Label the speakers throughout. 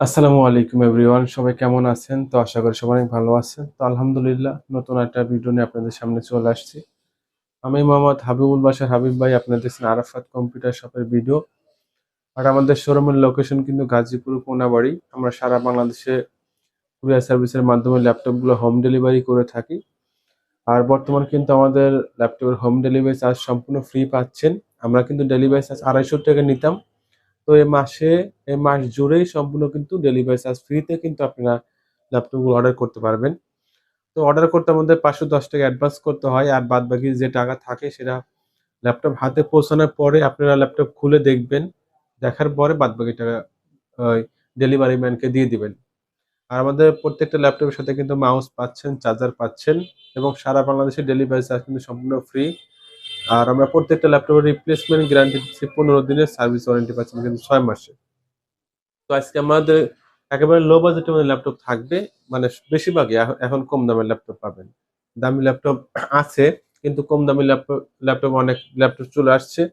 Speaker 1: আসসালামু আলাইকুম এভরিওয়ান সবাই কেমন আছেন? তো আশা করি সবাই ভালো আছেন। তো আলহামদুলিল্লাহ, নতুন একটা ভিডিও নিয়ে আপনাদের সামনে চলে আসছি। আমি মোহাম্মদ হাবিবুল বাসার হাবিব ভাই, আপনাদের আরাফাত কম্পিউটার শপের ভিডিও আর আমাদের শোরুমের লোকেশন কিন্তু গাজীপুর কোনাবাড়ি। আমরা সারা বাংলাদেশে কুরিয়ার সার্ভিসের মাধ্যমে ল্যাপটপগুলো হোম ডেলিভারি করে থাকি। আর বর্তমান কিন্তু আমাদের ল্যাপটপের হোম ডেলিভারি চার্জ সম্পূর্ণ ফ্রি পাচ্ছেন। আমরা কিন্তু ডেলিভারি চার্জ আড়াইশো টাকা নিতাম। তো এই মাসে, এ মাস জুড়েই সম্পূর্ণ কিন্তু ডেলিভারি চার্জ ফ্রিতে কিন্তু আপনারা ল্যাপটপগুলো অর্ডার করতে পারবেন। তো অর্ডার করতে আমাদের পাঁচশো দশ টাকা অ্যাডভান্স করতে হয় আর বাদ বাকি যে টাকা থাকে সেটা ল্যাপটপ হাতে পৌঁছানোর পরে আপনারা ল্যাপটপ খুলে দেখবেন, দেখার পরে বাদ বাকি টাকা ডেলিভারি ম্যানকে দিয়ে দিবেন। আর আমাদের প্রত্যেকটা ল্যাপটপের সাথে কিন্তু মাউস পাচ্ছেন চার্জার পাচ্ছেন এবং সারা বাংলাদেশে ডেলিভারি চার্জ কিন্তু সম্পূর্ণ ফ্রি আর আমরা প্রত্যেকটা ল্যাপটপের রিপ্লেসমেন্ট গ্যারান্টি দিচ্ছি পনেরো দিনের সার্ভিস ওয়ারেন্টি পাচ্ছেন কিন্তু ছয় মাসে। তো আজকে আমাদের একেবারে লো বাজেটের মধ্যে ল্যাপটপ থাকবে মানে বেশিরভাগই এখ- এখন কম দামের ল্যাপটপ পাবেন। দামি ল্যাপটপ আছে, কিন্তু কম দামি ল্যাপটপ ল্যাপটপ অনেক ল্যাপটপ চলে আসছে।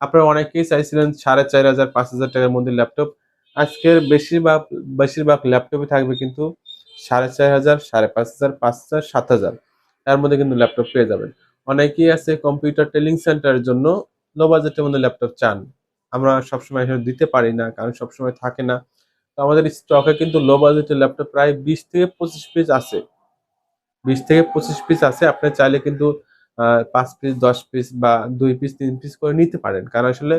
Speaker 1: আপনারা অনেকেই চাইছিলেন সাড়ে চার হাজার, পাঁচ হাজার টাকার মধ্যে ল্যাপটপ আজকের বেশিরভাগ বেশিরভাগ ল্যাপটপই থাকবে কিন্তু সাড়ে চার হাজার, সাড়ে পাঁচ হাজার পাঁচ হাজার, সাত হাজার। তার মধ্যে কিন্তু ল্যাপটপ পেয়ে যাবেন। অনেকেই আছে কম্পিউটার ট্রেনিং সেন্টারের জন্য লো বাজেটের মধ্যে ল্যাপটপ চান। আমরা সবসময় এসব দিতে পারি না, কারণ সবসময় থাকে না। তো আমাদের স্টকে কিন্তু লো বাজেটের ল্যাপটপ প্রায় বিশ থেকে পঁচিশ পিস আছে। বিশ থেকে পঁচিশ পিস আছে, আপনি চাইলে কিন্তু পাঁচ পিস দশ পিস বা দুই পিস তিন পিস করে নিতে পারেন। কারণ আসলে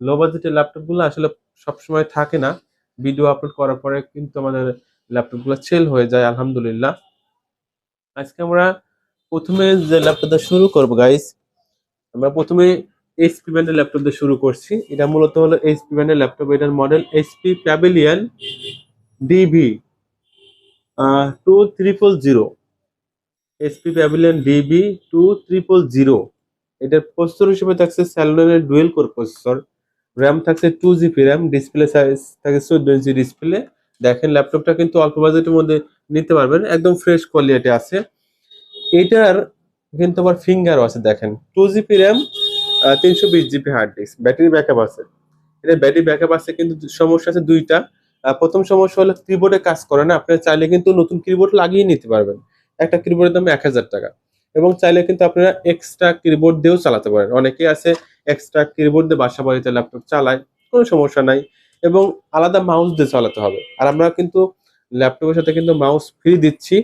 Speaker 1: লো বাজেটের ল্যাপটপগুলো আসলে সবসময় থাকে না। ভিডিও আপলোড করার পরে কিন্তু আমাদের ল্যাপটপগুলো সেল হয়ে যায়, আলহামদুলিল্লাহ। আজকে আমরা প্রথমে যে ল্যাপটপটা শুরু করব গাইস আমরা প্রথমে এইচপি ব্র্যান্ডের ল্যাপটপ দিয়ে শুরু করছি। এটা মূলত হলো এইচপি ব্র্যান্ডের ল্যাপটপ এটার model HP pavilion DV two triple zero HP pavilion DB two triple zero এটার প্রসেসর হিসেবে থাকছে স্যালোনের ডুয়েল কোর প্রসেসর র্যাম থাকছে two GB RAM display size থাকে চোদ্দ ইঞ্চি ডিসপ্লে দেখেন ল্যাপটপটা কিন্তু অল্প বাজেটের মধ্যে নিতে পারবেন, একদম ফ্রেশ কোয়ালিটি আছে। এটার কিন্তু আমার ফিঙ্গারও আছে, দেখেন। টু জিবি র্যাম তিনশো বিশ GB hard disk battery backup আছে। এটা ব্যাটারি ব্যাকআপ আছে, কিন্তু সমস্যা আছে দুইটা। প্রথম সমস্যা হলো কিবোর্ডে কাজ করে না আপনি চাইলে কিন্তু নতুন কিবোর্ড লাগিয়ে নিতে পারবেন। একটা কিবোর্ডের দাম এক হাজার টাকা। এবং চাইলে কিন্তু আপনারা এক্সট্রা কিবোর্ড দিয়েও চালাতে পারেন। অনেকেই আছে এক্সট্রা কিবোর্ড দিয়ে বাসা বাড়িতে ল্যাপটপ চালায়, কোনো সমস্যা নাই। এবং আলাদা মাউস দিয়ে চালাতে হবে। আর আমরা কিন্তু ল্যাপটপের সাথে কিন্তু মাউস ফ্রি দিচ্ছি।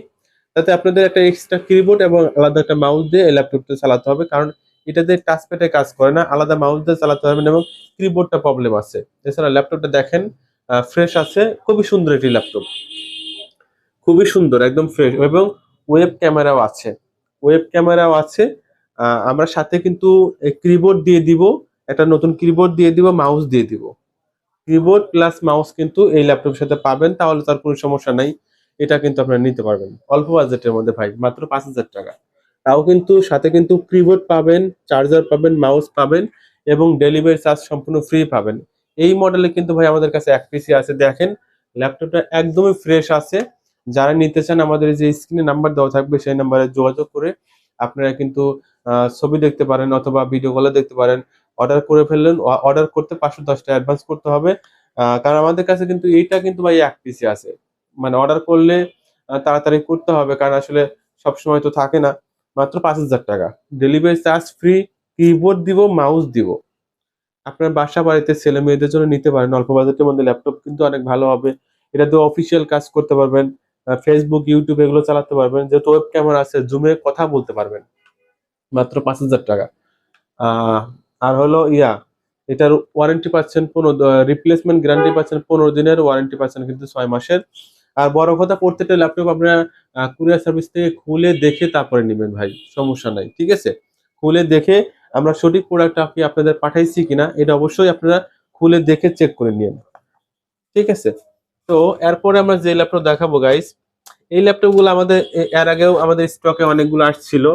Speaker 1: তাতে আপনাদের একটা এক্সট্রা কিবোর্ড এবং আলাদা একটা মাউস দিয়ে এই ল্যাপটপটা চালাতে হবে। কারণ এটাতে টাচপ্যাডে কাজ করে না, আলাদা মাউস দিয়ে চালাতে হবে এবং কিবোর্ডটা প্রবলেম আছে। এছাড়া ল্যাপটপটা দেখেন ফ্রেশ আছে, খুবই সুন্দর একটি ল্যাপটপ খুবই সুন্দর, একদম ফ্রেশ এবং ওয়েব ক্যামেরাও আছে। ওয়েব ক্যামেরাও আছে। আমরা সাথে কিন্তু কিবোর্ড দিয়ে দিব, একটা নতুন কিবোর্ড দিয়ে দিব মাউস দিয়ে দিব। কিবোর্ড প্লাস মাউস কিন্তু এই ল্যাপটপের সাথে পাবেন, তাহলে তার কোনো সমস্যা নাই। এটা কিন্তু আপনারা নিতে পারবেন। অল্প বাজেটের মধ্যে ভাই, মাত্র পাঁচ হাজার টাকা। তাও কিন্তু সাথে কিন্তু কিবোর্ড পাবেন চার্জার পাবেন মাউস পাবেন এবং ডেলিভারি চার্জ সম্পূর্ণ ফ্রি পাবেন। এই মডেলে কিন্তু ভাই আমাদের কাছে এক পিসি আছে, দেখেন। ল্যাপটপটা একদমই ফ্রেশ আছে। যারা নিতে চান, আমাদের যে স্ক্রিনে নাম্বার দেওয়া থাকবে, সেই নাম্বারে যোগাযোগ করে আপনারা কিন্তু ছবি দেখতে পারেন অথবা ভিডিও কলে দেখতে পারেন। অর্ডার করে ফেললেন অর্ডার করতে পাঁচশো দশটা অ্যাডভান্স করতে হবে। কারণ আমাদের কাছে কিন্তু এইটা কিন্তু ভাই এক পিসি আছে। মানে অর্ডার করলে তাড়াতাড়ি করতে হবে, কারণ আসলে সবসময় তো থাকে না। মাত্র পাঁচ হাজার টাকা। ডেলিভারি চার্জ ফ্রি কিবোর্ড দিব মাউস দিব। আপনার বাসা বাড়িতে ছেলে মেয়েদের জন্য নিতে পারেন। অল্প বাজেটের মধ্যে ল্যাপটপ কিন্তু অনেক ভালো হবে। এটা দিয়ে অফিসিয়াল কাজ করতে পারবেন। ফেসবুক ইউটিউব এগুলো চালাতে পারবেন। যেহেতু ওয়েব ক্যামেরা আছে জুমে কথা বলতে পারবেন। মাত্র পাঁচ হাজার টাকা। আর হলো ইয়া, এটার ওয়ারেন্টি পাচ্ছেন পনেরো রিপ্লেসমেন্ট গ্যারান্টি পাচ্ছেন পনেরো দিনের ওয়ারেন্টি পাচ্ছেন কিন্তু ছয় মাসের। আর বড় কথা, প্রত্যেকটা ল্যাপটপ আপনারা কুরিয়ার সার্ভিস থেকে খুলে দেখে তারপরে নেবেন ভাই, সমস্যা নাই, ঠিক আছে? খুলে দেখে আমরা সঠিক প্রোডাক্ট আপনি আপনাদের পাঠাইছি কিনা, এটা অবশ্যই আপনারা খুলে দেখে চেক করে নিন ঠিক আছে? তো এরপরে আমরা যে ল্যাপটপ দেখাবো গাইস এই ল্যাপটপগুলো আমাদের এর আগেও আমাদের স্টকে অনেকগুলো আসছিল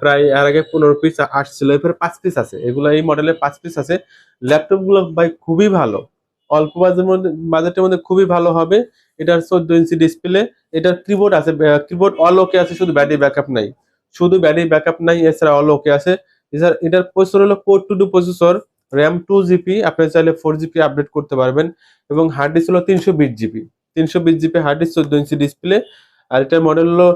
Speaker 1: প্রায় এর আগে পনেরো পিস আসছিল, এরপরে পাঁচ পিস আছে, এগুলো এই মডেলের পাঁচ পিস আছে। ল্যাপটপগুলো ভাই খুবই ভালো, অল্প বাজেটের মধ্যে বাজেটের মধ্যে খুবই ভালো হবে। এটার চোদ্দ ইঞ্চি ডিসপ্লে এটার কিবোর্ড আছে কিবোর্ড অল ওকে আছে, শুধু ব্যাটারি ব্যাকআপ নাই। শুধু ব্যাটারি ব্যাকআপ নাই, এছাড়া অল ওকে আছে। এছাড়া এটার প্রসেসর হলো core two duo processor RAM two GB আপনি চাইলে ফোর জিবি আপডেট করতে পারবেন। এবং হার্ড ডিস্ক হলো তিনশো বিশ জিবি তিনশো বিশ জিবি হার্ড ডিস্ক চোদ্দ ইঞ্চি ডিসপ্লে আর এটার মডেল হলো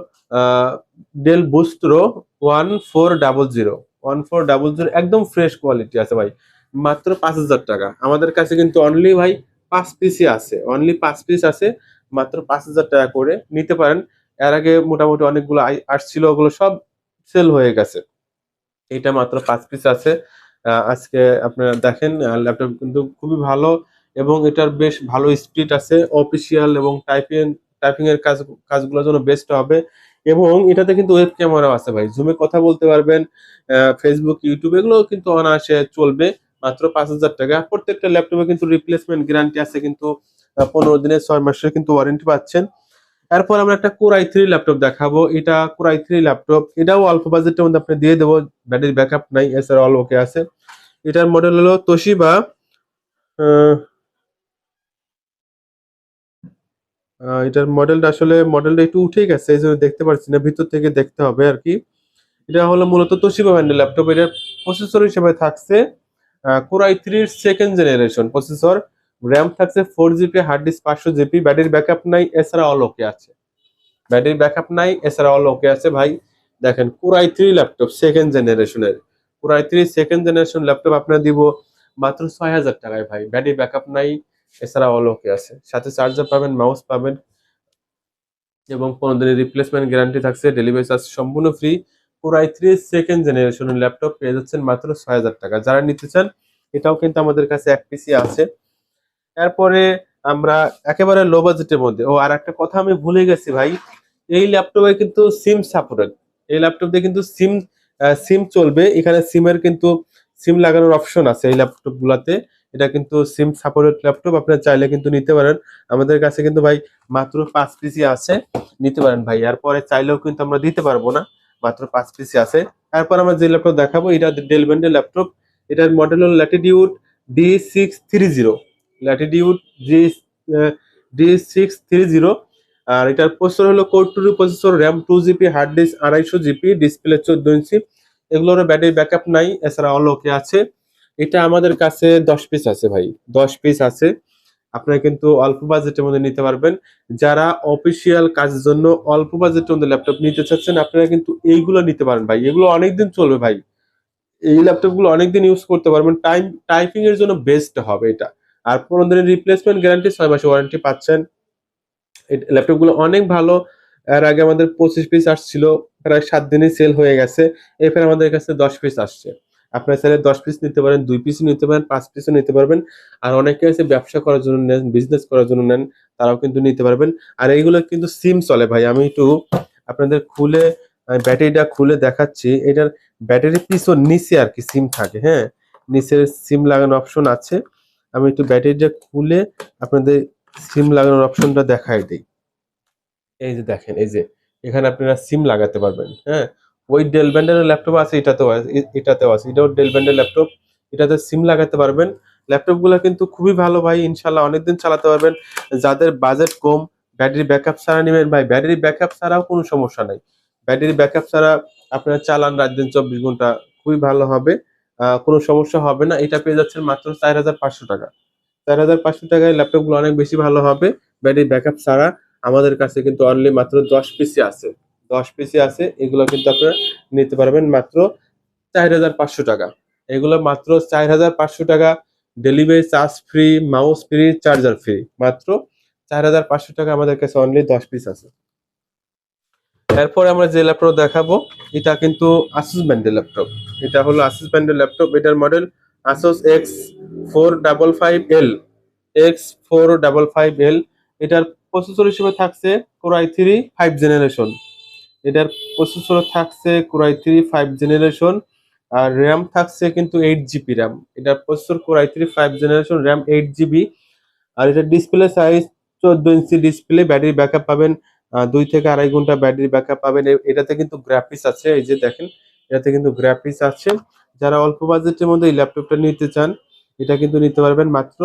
Speaker 1: Dell Vostro one four double zero one four double zero একদম ফ্রেশ কোয়ালিটি আছে ভাই। মাত্র পাঁচ হাজার টাকা। আমাদের কাছে কিন্তু অনলি ভাই পাঁচ পিসই আছে। অনলি পাঁচ পিস আছে, মাত্র পাঁচ হাজার টাকা করে নিতে পারেন। এর আগে মোটামুটি অনেকগুলো আসছিল ওগুলো সব সেল হয়ে গেছে। এটা মাত্র পাঁচ পিস আছে। আজকে আপনারা দেখেন ল্যাপটপ কিন্তু খুবই ভালো এবং এটার বেশ ভালো স্পিড আছে। অফিসিয়াল এবং টাইপিং টাইপিং এর কাজ কাজগুলোর জন্য বেস্ট হবে। এবং এটাতে কিন্তু ওয়েব ক্যামেরাও আছে ভাই। জুমে কথা বলতে পারবেন ফেসবুক ইউটিউব এগুলো কিন্তু অনায়াসে চলবে। মাত্র পাঁচ হাজার টাকা। প্রত্যেকটা ল্যাপটপে কিন্তু রিপ্লেসমেন্ট গ্যারান্টি আছে কিন্তু পনেরো দিনের ছয় মাসের কিন্তু ওয়ারেন্টি পাচ্ছেন। এরপর আমরা একটা কোরাই থ্রি ল্যাপটপ দেখাবো। এটা কোরাই থ্রি ল্যাপটপ এটাও অল্প বাজেটের মধ্যে আপনি দিয়ে দেবো ব্যাটারি ব্যাকআপ নাই, এছাড়া অল ওকে আছে। এটার মডেল হলো তোশিবা এটার মডেলটা আসলে মডেলটা একটু উঠে গেছে, এই জন্য দেখতে পাচ্ছি না, ভিতর থেকে দেখতে হবে আর কি। এটা হলো মূলত তোশিবা ব্র্যান্ডের ল্যাপটপ এটার প্রসেসর হিসেবে থাকছে। কোরাই থ্রির সেকেন্ড জেনারেশন প্রসেসর র্যাম থাকছে ফোর জিবি হার্ড ডিস্ক পাঁচশো জিবি ব্যাটারি ব্যাকআপ নাই, এছাড়া অল ওকে আছে। ব্যাটারি ব্যাকআপ নাই, এছাড়া অল ওকে আছে ভাই। দেখেন, core i three laptop second জেনারেশনের core i three second generation laptop আপনার দিব মাত্র ছয় হাজার টাকায় ভাই। ব্যাটারি ব্যাকআপ নাই, এছাড়া অল ওকে আছে। সাথে চার্জার পাবেন মাউস পাবেন, এবং পনেরো দিনের রিপ্লেসমেন্ট গ্যারান্টি থাকছে ডেলিভারি চার্জ সম্পূর্ণ free core i three second জেনারেশনের ল্যাপটপ পেয়ে যাচ্ছেন মাত্র ছয় হাজার টাকা। যারা নিতে চান, এটাও কিন্তু আমাদের কাছে এক পিসি আছে। এরপরে আমরা একেবারে লো বাজেটের মধ্যে। ও, আর একটা কথা আমি ভুলে গেছি ভাই, এই ল্যাপটপে কিন্তু সিম সাপোর্টেড এই ল্যাপটপ দিয়ে কিন্তু সিম সিম চলবে। এখানে সিমের কিন্তু সিম লাগানোর অপশন আছে এই ল্যাপটপ গুলাতে। এটা কিন্তু সিম সাপোর্টেড ল্যাপটপ আপনারা চাইলে কিন্তু নিতে পারেন। আমাদের কাছে কিন্তু ভাই মাত্র পাঁচ পিসি আছে, নিতে পারেন ভাই। এরপরে চাইলেও কিন্তু আমরা দিতে পারব না। মাত্র পাঁচ পিসি আছে। তারপর আমরা যে ল্যাপটপ দেখাবো, এটা ডেল ব্যান্ডের ল্যাপটপ এটার মডেল হলো latitude D six three zero latitude D six three zero আর এটার প্রসেসর হলো core two processor RAM two GB hard disk আড়াইশো জিবি ডিসপ্লে চোদ্দ ইঞ্চি। এগুলোর ব্যাটারি ব্যাকআপ নাই, এছাড়া অল ওকে আছে। এটা আমাদের কাছে দশ পিস আছে ভাই, দশ পিস আছে। আপনারা কিন্তু অল্প বাজেটের মধ্যে নিতে পারবেন। যারা অফিসিয়াল কাজের জন্য অল্প বাজেটের মধ্যে ল্যাপটপ নিতে চাচ্ছেন, আপনারা কিন্তু এইগুলো নিতে পারেন ভাই। এগুলো অনেকদিন চলবে ভাই। এই ল্যাপটপগুলো অনেকদিন ইউজ করতে পারবেন। টাইম টাইপিং এর জন্য বেস্ট হবে এটা। আর পনেরো দিনের রিপ্লেসমেন্ট গ্যারান্টি ছয় মাসে ওয়ারেন্টি পাচ্ছেন। ল্যাপটপগুলো অনেক ভালো। এর আগে আমাদের পঁচিশ পিস আসছিল, প্রায় সাত দিনে সেল হয়ে গেছে। এরপর আমাদের কাছে দশ পিস আসছে। আপনার চাইলে দশ পিস নিতে পারেন, দুই পিসও নিতে পারেন, পাঁচ পিসও নিতে পারবেন। আর অনেকে আছে ব্যবসা করার জন্য নেন বিজনেস করার জন্য নেন, তারাও কিন্তু নিতে পারবেন। আর এইগুলো কিন্তু সিম চলে ভাই, আমি একটু আপনাদের খুলে ব্যাটারিটা খুলে দেখাচ্ছি। এটার ব্যাটারি পিছন নিচে আর কি সিম থাকে হ্যাঁ? নিচের সিম লাগানোর অপশন আছে। আমি একটু ব্যাটারিটা খুলে আপনাদের সিম লাগানোর অপশনটা দেখাই দিই। এই যে দেখেন, এই যে, এখানে আপনারা সিম লাগাতে পারবেন হ্যাঁ? ওই ডেল ব্যান্ডের ল্যাপটপ আছে, এটাতেও আছে এটাতেও আছে, এটাও ডেল ব্যান্ডের ল্যাপটপ এটাতে সিম লাগাতে পারবেন। ল্যাপটপগুলো কিন্তু খুবই ভালো ভাই ইনশাল্লাহ অনেকদিন চালাতে পারবেন। যাদের বাজেট কম ব্যাটারি ব্যাকআপ ছাড়া নেবেন ভাই ব্যাটারি ব্যাকআপ ছাড়াও কোনো সমস্যা নাই। ব্যাটারি ব্যাকআপ ছাড়া আপনারা চালান রাত দিন চব্বিশ ঘণ্টা, খুবই ভালো হবে। কোনো সমস্যা হবে না। এটা পেয়ে যাচ্ছেন মাত্র চার হাজার পাঁচশো টাকা। চার হাজার পাঁচশো টাকায় ল্যাপটপগুলো অনেক বেশি ভালো হবে। ব্যাটারি ব্যাকআপ ছাড়া আমাদের কাছে কিন্তু অনলি মাত্র দশ পিসি আছে। দশ পিসি আছে, এগুলো কিন্তু আপনারা নিতে পারবেন মাত্র চার হাজার পাঁচশো টাকা। এগুলো মাত্র চার হাজার পাঁচশো টাকা delivery charge free mouse free charger free মাত্র চার হাজার পাঁচশো টাকা আমাদের কাছে অনলি দশ পিস আছে। এরপরে আমরা যে ল্যাপটপ দেখাবো, এটা কিন্তু আসুস ব্যান্ডের ল্যাপটপ এটা হলো আসুস ব্যান্ডের ল্যাপটপ এটার model Asus X four double five L X four double five L এটার প্রসেসর হিসেবে থাকছে core i three five generation এটার প্রসেসর থাকছে core i three five generation R RAM থাকছে কিন্তু এইট জিবি র্যাম এটার processor core i three five generation RAM eight GB আর এটার display size চোদ্দ ইঞ্চি ডিসপ্লে ব্যাটারি ব্যাকআপ পাবেন দুই থেকে আড়াই ঘণ্টা ব্যাটারি ব্যাকআপ পাবেন। এটাতে কিন্তু গ্রাফিক্স আছে, এই যে দেখেন, এটাতে কিন্তু গ্রাফিক্স আছে। যারা অল্প বাজেটের মধ্যে এই ল্যাপটপটা নিতে চান, এটা কিন্তু নিতে পারবেন মাত্র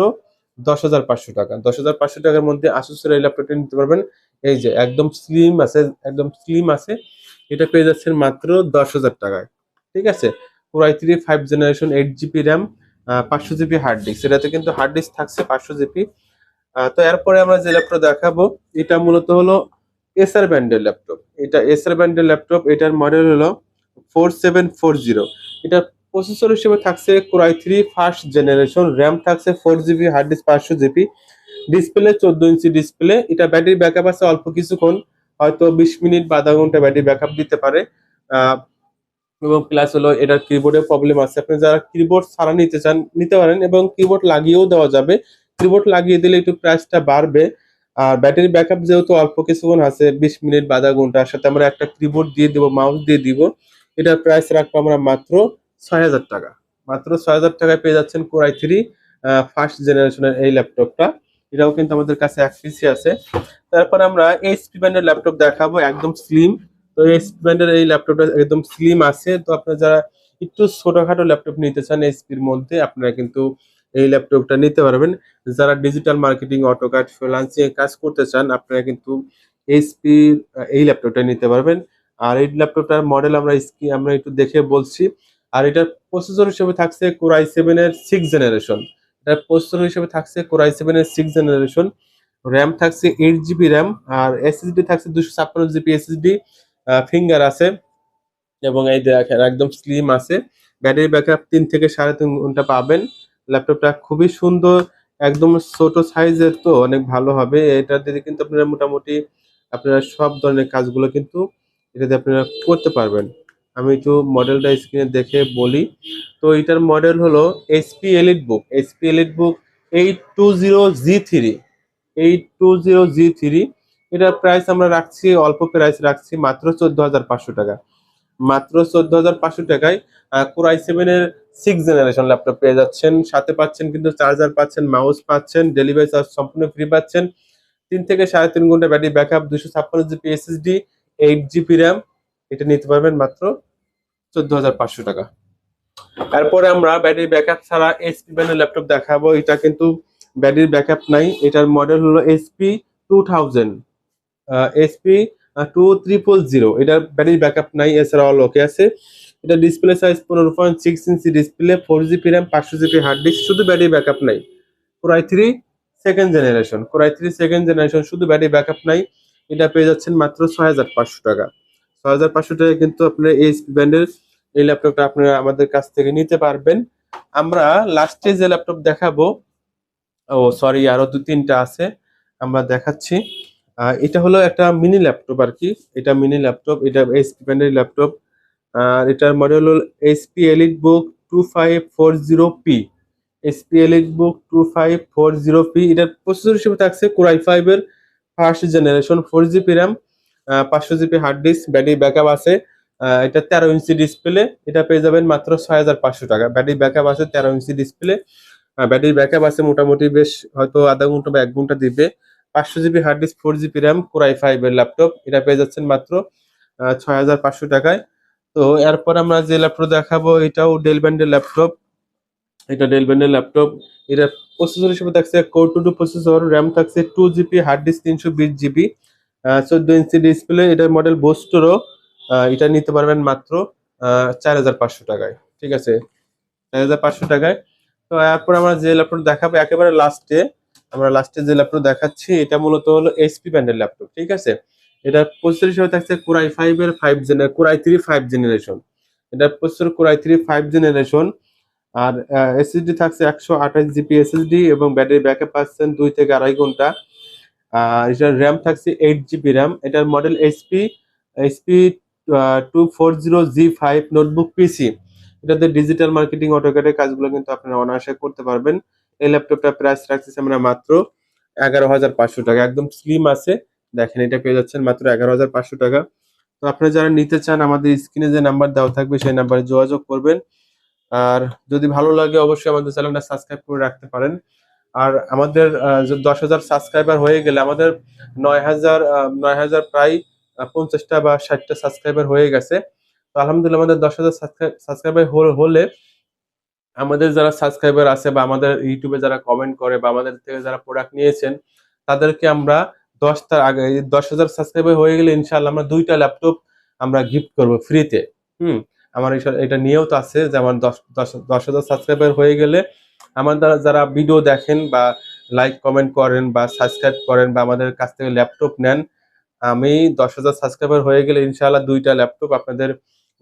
Speaker 1: দশ হাজার পাঁচশো টাকা। দশ হাজার পাঁচশো টাকার মধ্যে আসুসের এই ল্যাপটপটা নিতে পারবেন। এই যে একদম স্লিম আছে, একদম স্লিম আছে, এটা পেয়ে যাচ্ছেন মাত্র দশ হাজার টাকায়। ঠিক আছে? Core i three five generation eight GB RAM পাঁচশো জিবি হার্ড ডিস্ক এটাতে কিন্তু হার্ড ডিস্ক থাকছে পাঁচশো জিবি তো এরপরে আমরা যে ল্যাপটপ দেখাবো, এটা মূলত হলো এসআর ব্যান্ডের ল্যাপটপ এটা এসআর ব্যান্ডের ল্যাপটপ এটার মডেল হলো ফোর সেভেন ফোর জিরো এটা প্রসেসর হিসেবে থাকছে core i three first generation RAM থাকছে ফোর জিবি হার্ড ডিস্ক পাঁচশো জিবি ডিসপ্লে চোদ্দ ইঞ্চি ডিসপ্লে এটা ব্যাটারি ব্যাকআপ আছে অল্প কিছুক্ষণ, হয়তো বিশ মিনিট বা আধা ঘণ্টা ব্যাটারি ব্যাকআপ দিতে পারে। এবং প্লাস হলো এটার কিবোর্ডে প্রবলেম আছে। আপনি যারা কিবোর্ড ছাড়া নিতে চান, নিতে পারেন এবং কিবোর্ড লাগিয়েও দেওয়া যাবে। কিবোর্ড লাগিয়ে দিলে একটু প্রাইসটা বাড়বে। আর ব্যাটারি ব্যাকআপ যেহেতু অল্প কিছুক্ষণ আছে, বিশ মিনিট বা আধা ঘণ্টার সাথে আমরা একটা কিবোর্ড দিয়ে দিব মাউস দিয়ে দিব। এটার প্রাইস রাখব আমরা মাত্র ছয় হাজার টাকা। মাত্র ছয় হাজার টাকায় পেয়ে যাচ্ছেন কোরাই থ্রি ফার্স্ট জেনারেশনের এই ল্যাপটপটা এটাও কিন্তু আমাদের কাছে এক আছে। তারপর আমরা এইচপি ব্র্যান্ডের ল্যাপটপ দেখাবো, একদম স্লিম তো এইচপি ব্র্যান্ডের এই ল্যাপটপটা একদম স্লিম আছে। তো আপনারা যারা একটু ছোটখাটো ল্যাপটপ নিতে চান এইচপির মধ্যে, আপনারা কিন্তু এই ল্যাপটপটা নিতে পারবেন। যারা ডিজিটাল মার্কেটিং অটোকাট ফ্রিল্যান্সিং এ কাজ করতে চান, আপনারা কিন্তু এইচপি এই ল্যাপটপটা নিতে পারবেন। আর এই ল্যাপটপটার মডেল আমরা স্ক্রিন আমরা একটু দেখে বলছি। আর এটার প্রসেসর হিসেবে থাকছে কোরাই সেভেন এর সিক্স জেনারেশন প্রসেসর হিসেবে থাকছে কোরাই সেভেন এর সিক্স জেনারেশন র্যাম থাকছে এইট জিবি র্যাম আর এসএসডি থাকছে দুশো ছাপ্পান্ন জিবি এসএসডি ফিঙ্গার আছে এবং এই দেখেন একদম স্লিম আছে। ব্যাটারি ব্যাকআপ তিন থেকে সাড়ে তিন ঘণ্টা পাবেন। ল্যাপটপটা খুবই সুন্দর, একদম ছোট সাইজের তো অনেক ভালো হবে। এটা দিয়ে কিন্তু আপনারা মোটামুটি আপনারা সব ধরনের কাজগুলো কিন্তু এটাতে আপনারা করতে পারবেন। আমি একটু মডেলটা স্ক্রিনে দেখে বলি। তো এটার মডেল হলো HP elite book HP elite book eight two zero G three eight two zero G three এটার প্রাইস আমরা রাখছি, অল্প প্রাইস রাখছি মাত্র চোদ্দ হাজার পাঁচশো টাকা। মাত্র চোদ্দ হাজার পাঁচশো টাকায় কোরাই সেভেন এর সিক্স জেনারেশন ল্যাপটপ পেয়ে যাচ্ছেন। সাথে পাচ্ছেন কিন্তু চার্জার পাচ্ছেন মাউস পাচ্ছেন ডেলিভারি চার্জ সম্পূর্ণ ফ্রি পাচ্ছেন। তিন থেকে সাড়ে তিন ঘণ্টা ব্যাটারি ব্যাকআপ দুশো ছাপ্পান্ন GB SSD eight GB RAM এটা নিতে পারবেন মাত্র চোদ্দ হাজার পাঁচশো টাকা। তারপরে আমরা ব্যাটারি ব্যাকআপ ছাড়া এইচপি ব্র্যান্ডের ল্যাপটপ দেখাবো। এটা কিন্তু ব্যাটারি ব্যাকআপ নাই। এটার মডেল হলো HP two thousand SP two triple zero এটার ব্যাটারি ব্যাকআপ নাই এছাড়া অল ওকে আছে। এটা ডিসপ্লে সাইজ পনেরো point six inch display four GB RAM পাঁচশো জিবি হার্ড ডিস্ক শুধু ব্যাটারি ব্যাকআপ নাই। Core i three second generation core i three second generation শুধু ব্যাটারি ব্যাকআপ নাই। এটা পেয়ে যাচ্ছেন মাত্র ছয় হাজার পাঁচশো টাকা। ছয় হাজার পাঁচশো টাকা কিন্তু আপনার এই ব্র্যান্ডের এই ল্যাপটপটা আপনারা আমাদের কাছ থেকে নিতে পারবেন। আমরা লাস্টে যে ল্যাপটপ দেখাবো, ও সরি আরও দু তিনটা আছে, আমরা দেখাচ্ছি। এটা হলো একটা মিনি ল্যাপটপ আর কি। এটা মিনি ল্যাপটপ এটা এইচপি ব্র্যান্ডের ল্যাপটপ আর এটার মডেল হলো HP elite book two five four zero P HP elite book two five four zero P এটার প্রসেসর হিসেবে থাকছে কোরাই ফাইভ এর first generation four GB RAM পাঁচশো GB hard disk battery backup আছে। এটা তেরো ইঞ্চি ডিসপ্লে এটা পেয়ে যাবেন মাত্র ছয় হাজার পাঁচশো টাকা। ব্যাটারি ব্যাকআপ আছে তেরো ইঞ্চি ডিসপ্লে ব্যাটারি ব্যাকআপ আছে মোটামুটি বেশ হয়তো আধা ঘণ্টা বা এক ঘণ্টা দিবে। পাঁচশো GB hard disk four GB RAM core i five এর ল্যাপটপ এটা পেয়ে যাচ্ছেন মাত্র ছয় হাজার পাঁচশো টাকায়। তো এরপর আমরা যে ল্যাপটপ দেখাবো, এটাও ডেল ব্যান্ডের ল্যাপটপ এটা ডেল ব্যান্ডের ল্যাপটপ এটা প্রসেসর হিসেবে থাকছে core two two processor RAM থাকছে টু জিবি হার্ড ডিস্ক তিনশো বিশ জিবি চোদ্দ ইঞ্চি ডিসপ্লে এটার মডেল বোস্টোরও এটা নিতে পারবেন মাত্র চার হাজার পাঁচশো টাকায়, ঠিক আছে? চার হাজার পাঁচশো টাকায়। তো এরপর আমরা যে ল্যাপটপ দেখাবো, একেবারে লাস্টে আমরা লাস্টে যে ল্যাপটপ দেখাচ্ছি, এটা মূলত হলো এইচপি ব্র্যান্ডের ল্যাপটপ ঠিক আছে? এটা প্রসেসর হিসেবে থাকছে কোরাই ফাইভ এর five genre core i three five generation এটা processor core i three five generation R SSD থাকছে একশো আঠাশ জিবি এসএসডি এবং ব্যাটারি ব্যাকআপ পাচ্ছেন দুই থেকে আড়াই ঘণ্টা। এটার র্যাম থাকছে এইট জিবি র্যাম এটার model HP HP two four zero G five notebook PC এটাতে ডিজিটাল মার্কেটিং অটোকেটের কাজগুলো কিন্তু আপনারা অনায়াসে করতে পারবেন। এই ল্যাপটপটা প্রাইস রাখছি আমরা মাত্র এগারো হাজার পাঁচশো টাকা। একদম স্লিম আছে। দেখেন, এটা পেয়ে যাচ্ছেন মাত্র এগারো হাজার পাঁচশো টাকা। তো আপনারা যারা নিতে চান, আমাদের স্ক্রিনে যে নাম্বার দেওয়া থাকবে, সেই নাম্বারে যোগাযোগ করবেন। আর যদি ভালো লাগে, অবশ্যই আমাদের চ্যানেলটা সাবস্ক্রাইব করে রাখতে পারেন। আর আমাদের দশ হাজার সাবস্ক্রাইবার হয়ে গেলে আমাদের নয় হাজার নয় হাজার প্রায় পঞ্চাশটা বা ষাটটা সাবস্ক্রাইবার হয়ে গেছে। তো আলহামদুলিল্লাহ আমাদের দশ হাজার সাবস্ক্রাইবার হলে আমাদের যারা সাবস্ক্রাইবার আছে বা আমাদের ইউটিউবে যারা কমেন্ট করে বা আমাদের থেকে যারা প্রোডাক্ট নিয়েছেন, তাদেরকে আমরা দশটার আগে দশ হাজার সাবস্ক্রাইবার হয়ে গেলে ইনশাল্লাহ আমরা দুইটা ল্যাপটপ আমরা গিফট করব ফ্রিতে হুম, আমার এটা নিয়েও তো আছে, যে আমার দশ দশ দশ হাজার সাবস্ক্রাইবার হয়ে গেলে আমার দ্বারা যারা ভিডিও দেখেন বা লাইক কমেন্ট করেন বা সাবস্ক্রাইব করেন বা আমাদের কাছ থেকে ল্যাপটপ নেন, আমি দশ হাজার সাবস্ক্রাইবার হয়ে গেলে ইনশাআল্লাহ দুইটা ল্যাপটপ আপনাদের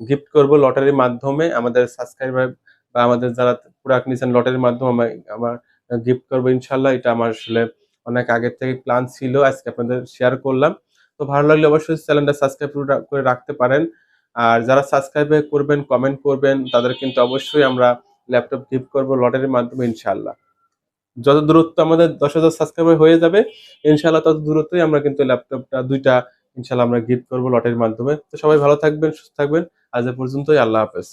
Speaker 1: গিফট করব লটারির মাধ্যমে। আমাদের সাবস্ক্রাইবার বা আমাদের যারা প্রোডাক্ট নিয়েছেন লটারির মাধ্যমে আমি- আমার গিফট করব ইনশাল্লাহ এটা আমার আসলে অনেক আগের থেকে প্ল্যান ছিল, আজকে আপনাদের শেয়ার করলাম। তো ভালো লাগলে অবশ্যই চ্যানেলটা সাবস্ক্রাইব করে রাখতে পারেন। আর যারা সাবস্ক্রাইব করবেন কমেন্ট করবেন, তাদের কিন্তু অবশ্যই আমরা ল্যাপটপ গিফট করব লটারির মাধ্যমে ইনশাল্লাহ যত দূরত্ব আমাদের দশ হাজার সাবস্ক্রাইবার হয়ে যাবে ইনশাল্লাহ তত দূরত্বই আমরা কিন্তু ল্যাপটপটা দুইটা ইনশাল্লাহ আমরা গিফট করব লটারির মাধ্যমে। তো সবাই ভালো থাকবেন, সুস্থ থাকবেন। আজ পর্যন্তই, আল্লাহ হাফেজ।